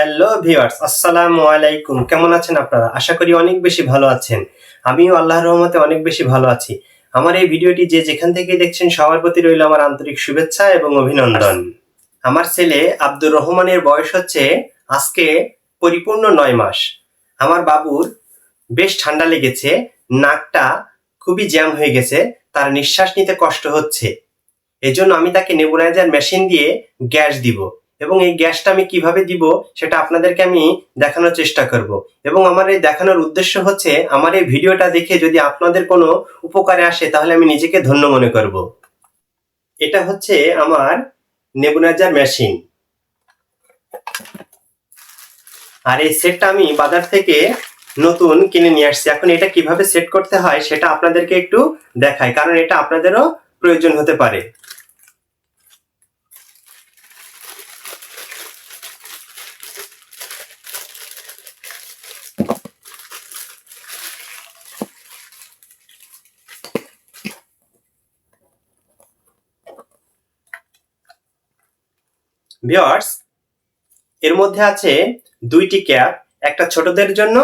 Hello viewers, আসসালামু আলাইকুম। কেমন আছেন আপনারা? আশা করি অনেক বেশি ভালো আছেন। আমিও আল্লাহর রহমতে অনেক বেশি ভালো আছি। আমার এই ভিডিওটি যে যেখান থেকে দেখছেন, সবার প্রতি রইল আমার আন্তরিক শুভেচ্ছা এবং অভিনন্দন। আমার ছেলে আব্দুর রহমানের বয়স হচ্ছে আজকে পরিপূর্ণ নয় মাস। আমার বাবুর বেশ ঠান্ডা লেগেছে, নাকটা খুবই জ্যাম হয়ে গেছে, তার নিঃশ্বাস নিতে কষ্ট হচ্ছে। এজন্য আমি তাকে নেবুলাইজার মেশিন দিয়ে গ্যাস দিব। এবং এই গ্যাসটা আমি কীভাবে দিব সেটা আপনাদেরকে আমি দেখানোর চেষ্টা করব। এবং আমার এই দেখানোর উদ্দেশ্য হচ্ছে আমার এই ভিডিওটা দেখে যদি আপনাদের কোনো উপকারে আসে তাহলে আমি নিজেকে ধন্য মনে করব। এটা হচ্ছে আমার নেবুলাইজার মেশিন। আর এই সেটটা আমি বাজার থেকে নতুন কিনে নিয়ে আসছি। এখন এটা কীভাবে সেট করতে হয় সেটা আপনাদেরকে একটু দেখাই, কারণ এটা আপনাদেরও প্রয়োজন হতে পারে। ভিওয়ার্স এর মধ্যে আছে দুইটি ক্যাপ, একটা ছোটদের জন্য,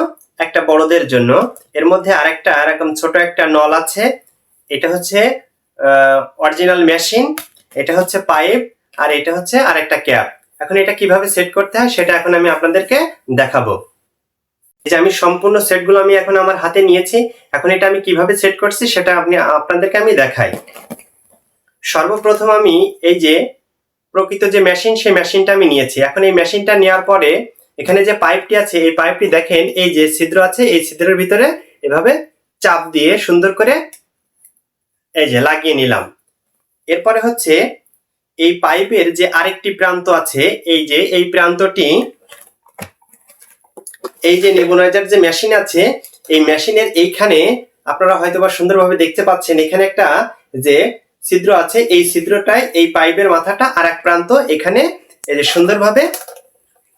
একটা বড়দের জন্য। এর মধ্যে আরেকটা এরকম ছোট একটা নল আছে। এটা হচ্ছে অরিজিনাল মেশিন এটা হচ্ছে পাইপ আর এটা হচ্ছে আরেকটা ক্যাপ। এখন এটা কীভাবে সেট করতে হয় সেটা এখন আমি আপনাদেরকে দেখাবো। এই যে আমি সম্পূর্ণ সেটগুলো আমি এখন আমার হাতে নিয়েছি, এখন এটা আমি কীভাবে সেট করছি সেটা আপনি, আপনাদেরকে আমি দেখাই। সর্বপ্রথম আমি এই যে প্রকৃত যে মেশিন সেই মেশিনটা আমি নিয়েছি। এখন এই মেশিনটা নেওয়ার পরে এখানে যে পাইপটি আছে, এই পাইপটি দেখেন, এই যে ছিদ্র আছে, এই ছিদ্রের ভিতরে এভাবে চাপ দিয়ে সুন্দর করে এই যে লাগিয়ে নিলাম। এরপরে হচ্ছে এই পাইপের যে আরেকটি প্রান্ত আছে, এই যে, এই প্রান্তটি, এই যে নেবুলাইজার যে মেশিন আছে, এই মেশিনের এইখানে আপনারা হয়তোবা সুন্দরভাবে দেখতে পাচ্ছেন, এখানে একটা যে ছিদ্র আছে, এই ছিদ্রটায় এই পাইপের মাথাটা আর এক প্রান্ত এখানে এই যে সুন্দরভাবে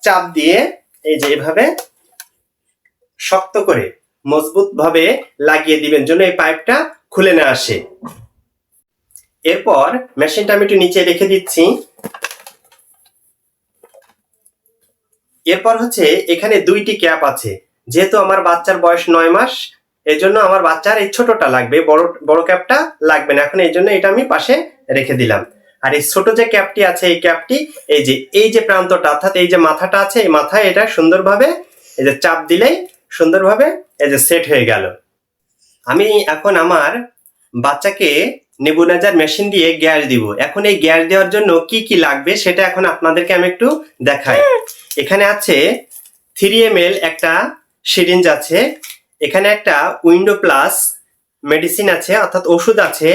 চাপ দিয়ে এই যে এভাবে শক্ত করে মজবুত ভাবে লাগিয়ে দিবেন জন্য এই পাইপটা খুলে না আসে। এরপর মেশিনটা আমি একটু নিচে রেখে দিচ্ছি। এরপর হচ্ছে এখানে দুইটি ক্যাপ আছে। যেহেতু আমার বাচ্চার বয়স নয় মাস এই জন্য আমার বাচ্চার এই ছোটটা লাগবে, বড় বড় ক্যাপটা লাগবে না। এখন এই জন্য এটা আমি পাশে রেখে দিলাম। আর এই ছোট যে ক্যাপটি আছে, এই ক্যাপটি, এই যে এই যে প্রান্তটা, অর্থাৎ এই যে মাথাটা আছে, এই মাথায় এটা সুন্দরভাবে, এই যে চাপ দিলেই সুন্দরভাবে এই যে সেট হয়ে গেল। আমি এখন আমার বাচ্চাকে নেবুলাইজার মেশিন দিয়ে গ্যাস দিব। এখন এই গ্যাস দেওয়ার জন্য কি কি লাগবে সেটা এখন আপনাদেরকে আমি একটু দেখাই। এখানে আছে থ্রি এম একটা সিরিঞ্জ আছে। এখানে একটা উইন্ডো প্লাস মেডিসিন আছে, অর্থাৎ ওষুধ আছে।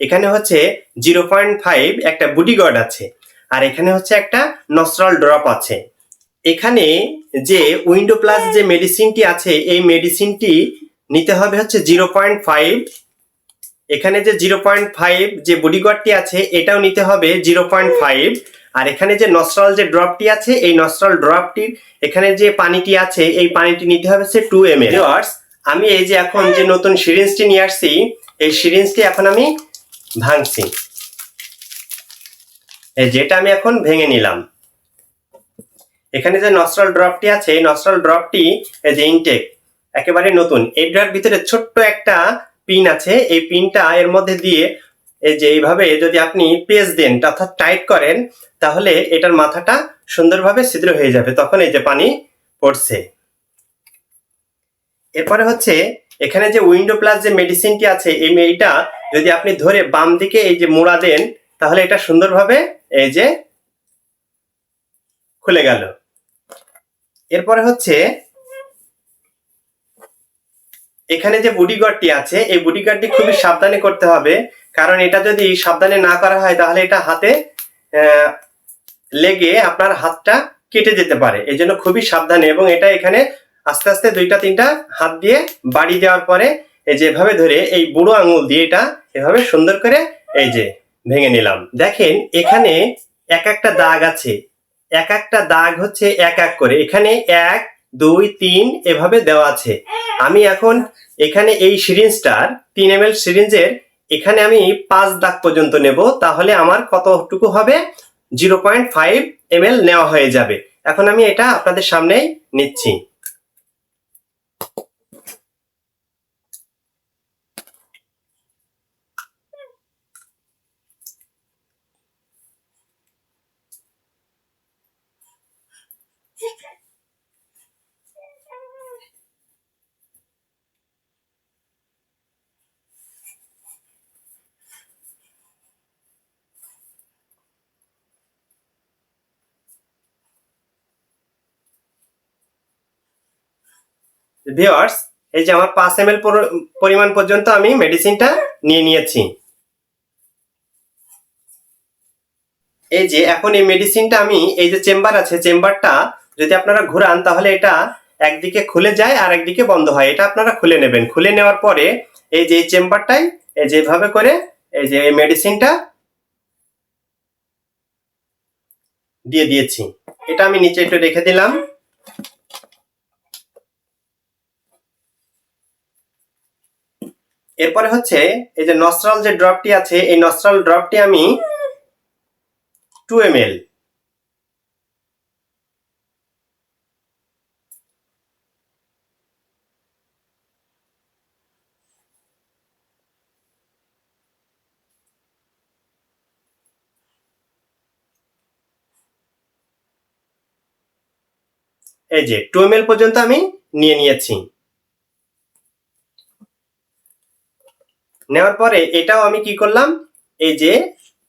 এখানে হচ্ছে জিরো পয়েন্ট ফাইভ একটা আছে। আর এখানে হচ্ছে একটা নস্ট্রাল ড্রপ আছে। এখানে যে উইন্ডো প্লাস যে মেডিসিনটি আছে, এই মেডিসিনটি নিতে হবে হচ্ছে জিরো পয়েন্ট ফাইভ এখানে যে জিরো পয়েন্ট ফাইভ যে বডিগার্ডটি আছে এটাও নিতে হবে জিরো পয়েন্ট ফাইভ। আর এখানে যে নস্ট্রাল যে ড্রপটি আছে এই নস্ট্রাল ড্রপটির এখানে যে পানিটি আছে এই পানিটি নিতে হবে হচ্ছে টু এম এল আমি এই যে এখন যে নতুন সিরিঞ্জটি নিয়ে আসছি এই সিরিঞ্জটি এখন আমি ভাঙছি। এই যেটা আমি এখন ভেঙে নিলাম। এখানে যে নস্ট্রাল ড্রপটি আছে এই নস্ট্রাল ড্রপটি এই যে ইনটেক একেবারে নতুন। এটার ভিতরে ছোট্ট একটা পিন আছে, এই পিনটা এর মধ্যে দিয়ে এই যে এইভাবে যদি আপনি পেজ দেন, অর্থাৎ টাইট করেন, তাহলে এটার মাথাটা সুন্দরভাবে ছিদ্র হয়ে যাবে। তখন এই যে পানি পড়ছে। এরপরে হচ্ছে, এখানে যে উইন্ডো প্লাস যে মেডিসিনটি আছে, এই এইটা যদি আপনি ধরে বাম দিকে এই যে মোড়া দেন, তাহলে এটা সুন্দরভাবে এই যে খুলে গেল। এরপরে হচ্ছে এখানে যে বুডিগার্ডটি আছে, এই বুডিগার্ডটি খুবই সাবধানে করতে হবে। কারণ এটা যদি সাবধানে না করা হয়, তাহলে এটা হাতে লেগে আপনার হাতটা কেটে যেতে পারে। এই জন্য খুবই সাবধানে এবং এটা এখানে আস্তে আস্তে দুইটা, তিনটা হাত দিয়ে বাড়ি দেওয়ার পরে, এই যেভাবে ধরে এই বুড়ো আঙুল দিয়ে এটা এভাবে সুন্দর করে এই যে ভেঙে নিলাম। দেখেন, এখানে এক একটা দাগ আছে। এক একটা দাগ হচ্ছে এক এক করে। এখানে এক দুই, তিন এভাবে দেওয়া আছে। আমি এখন এখানে এই সিরিঞ্জটার তিন এম এল সিরিঞ্জের এখানে আমি পাঁচ দাগ পর্যন্ত নেব, তাহলে আমার কতটুকু হবে? জিরো পয়েন্ট ফাইভ এম নেওয়া হয়ে যাবে। এখন আমি এটা আপনাদের সামনেই নিচ্ছি। ভিওয়ার্স এই যে আমার পাঁচ এম পরিমাণ পর্যন্ত আমি মেডিসিনটা নিয়ে নিয়েছি। এই যে এখন এই মেডিসিনটা আমি, এই যে চেম্বার আছে চেম্বারটা যদি আপনারা ঘুরান, তাহলে এটা একদিকে খুলে যায় আর একদিকে বন্ধ হয়। এটা আপনারা খুলে নেবেন। খুলে নেওয়ার পরে এই যে চেম্বারটাই এই যেভাবে করে এই যে এই মেডিসিনটা দিয়ে দিয়েছি। এটা আমি নিচে একটু রেখে দিলাম। এরপরে হচ্ছে এই যে নস্ট্রাল যে ড্রপটি আছে, এই নস্ট্রাল ড্রপটি আমি টু এম এল এই যে টু এম এল পর্যন্ত আমি নিয়ে নিয়েছি। নেওয়ার পরে এটাও আমি কি করলাম? এই যে,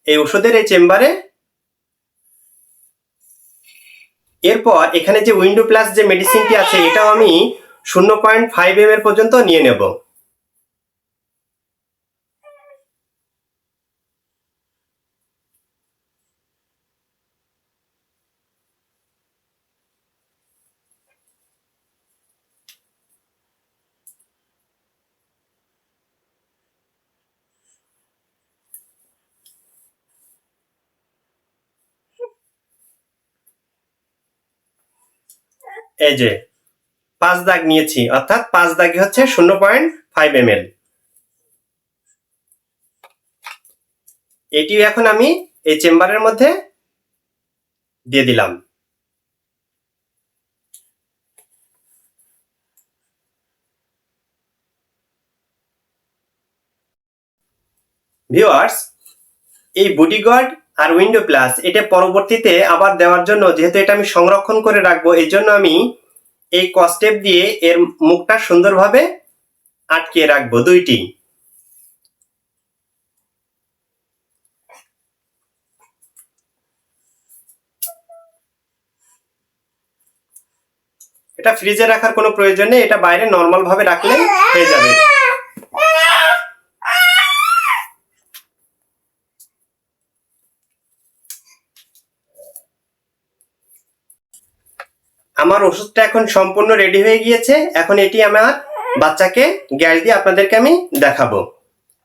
এই ওষুধের এই চেম্বারে এরপর এখানে যে উইন্ডো প্লাস যে মেডিসিনটি আছে, এটাও আমি শূন্য পয়েন্ট ফাইভ এম এর পর্যন্ত নিয়ে নেব। এই যে, পাঁচ দাগ নিয়েছি, অর্থাৎ পাঁচ দাগে হচ্ছে শূন্য পয়েন্ট ফাইভ এম এল এটিও এখন আমি এই চেম্বারের মধ্যে দিয়ে দিলাম। ভিউয়ার্স, এই বডিগার্ড আর উইন্ডো প্লাস এটা পরবর্তীতে আবার দেওয়ার জন্য যেহেতু এটা আমি সংরক্ষণ করে রাখব, এই জন্য আমি এই কস্টেপ দিয়ে এর মুখটা সুন্দরভাবে আটকে রাখব দুইটি। এটা ফ্রিজে রাখার কোনো প্রয়োজন নেই, এটা বাইরে নর্মাল ভাবে রাখলে হয়ে যাবে। আমার ওষুধটা এখন সম্পূর্ণ রেডি হয়ে গিয়েছে। এখন এটি আমার বাচ্চাকে গ্যাস দিয়ে আপনাদেরকে আমি দেখাবো।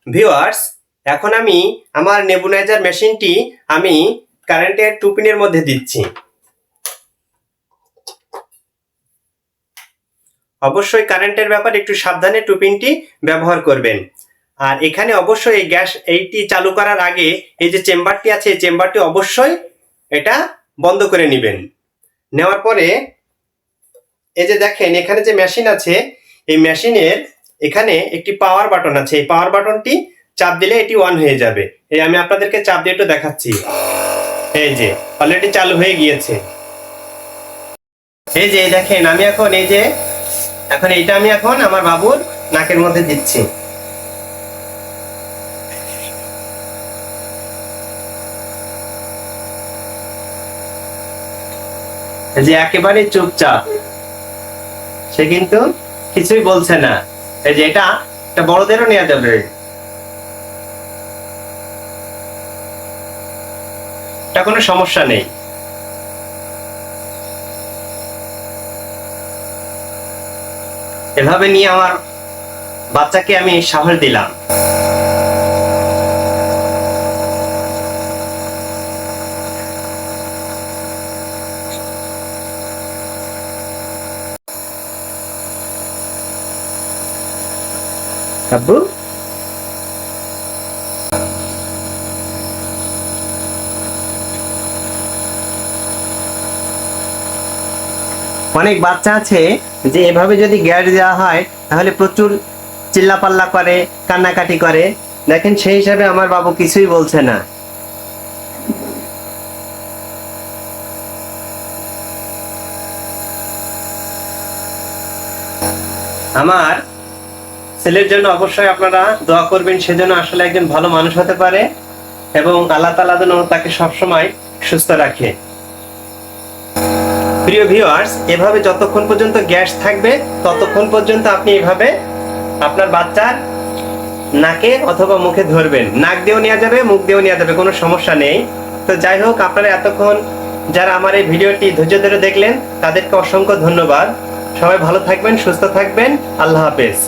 ভিউয়ার্স এখন আমি আমার নেবুনাইজার মেশিনটি আমি কারেন্টের টুপিনের মধ্যে দিচ্ছি। অবশ্যই কারেন্টের ব্যাপারে একটু সাবধানে টুপিনটি ব্যবহার করবেন। আর এখানে অবশ্যই গ্যাস এইটি চালু করার আগে এই যে চেম্বারটি আছে, এই চেম্বারটি অবশ্যই এটা বন্ধ করে নেবেন। নেওয়ার পরে এই যে দেখেন, এখানে যে মেশিন আছে, এই মেশিনের এখানে একটি পাওয়ার বাটন আছে। এই পাওয়ার বাটনটি চাপ দিলে এটি অন হয়ে যাবে। এই আমি আপনাদেরকে চাপ দিয়ে একটু দেখাচ্ছি। এই যে অলরেডি চালু হয়ে গিয়েছে। এই যে দেখেন, আমি এখন এই যে, এখন এইটা আমি এখন আমার বাবুর নাকের মধ্যে দিচ্ছি। যে, একেবারে চুপচাপ। সে কিন্তু কিছুই বলছে না। এই যে এটা এটা বড়দেরও নেওয়া যাবে। এটা কোনো সমস্যা নেই। এভাবে নিয়ে আমার বাচ্চাকে আমি সাহস দিলাম। আব্বু অনেক বাচ্চা আছে যে এভাবে যদি গ্যাস দেওয়া হয়, তাহলে প্রচুর চিল্লাপাল্লা করে, কান্নাকাটি করে। দেখেন সেই হিসাবে আমার বাবু কিছুই বলছে না। আমার ছেলের জন্য অবশ্যই আপনারা দোয়া করবেন সেজন্য আসলে একজন ভালো মানুষ হতে পারে এবং আল্লাহ তালা যেন তাকে সবসময় সুস্থ রাখে। প্রিয় ভিউয়ার্স এভাবে যতক্ষণ পর্যন্ত গ্যাস থাকবে, ততক্ষণ পর্যন্ত আপনি এভাবে আপনার বাচ্চার নাকে অথবা মুখে ধরবেন। নাক দিয়েও নেওয়া যাবে, মুখ দিয়েও নেওয়া যাবে, কোনো সমস্যা নেই। তো যাই হোক, আপনারা এতক্ষণ যারা আমার এই ভিডিওটি ধৈর্য ধরে দেখলেন, তাদেরকে অসংখ্য ধন্যবাদ। সবাই ভালো থাকবেন, সুস্থ থাকবেন। আল্লাহ হাফেজ।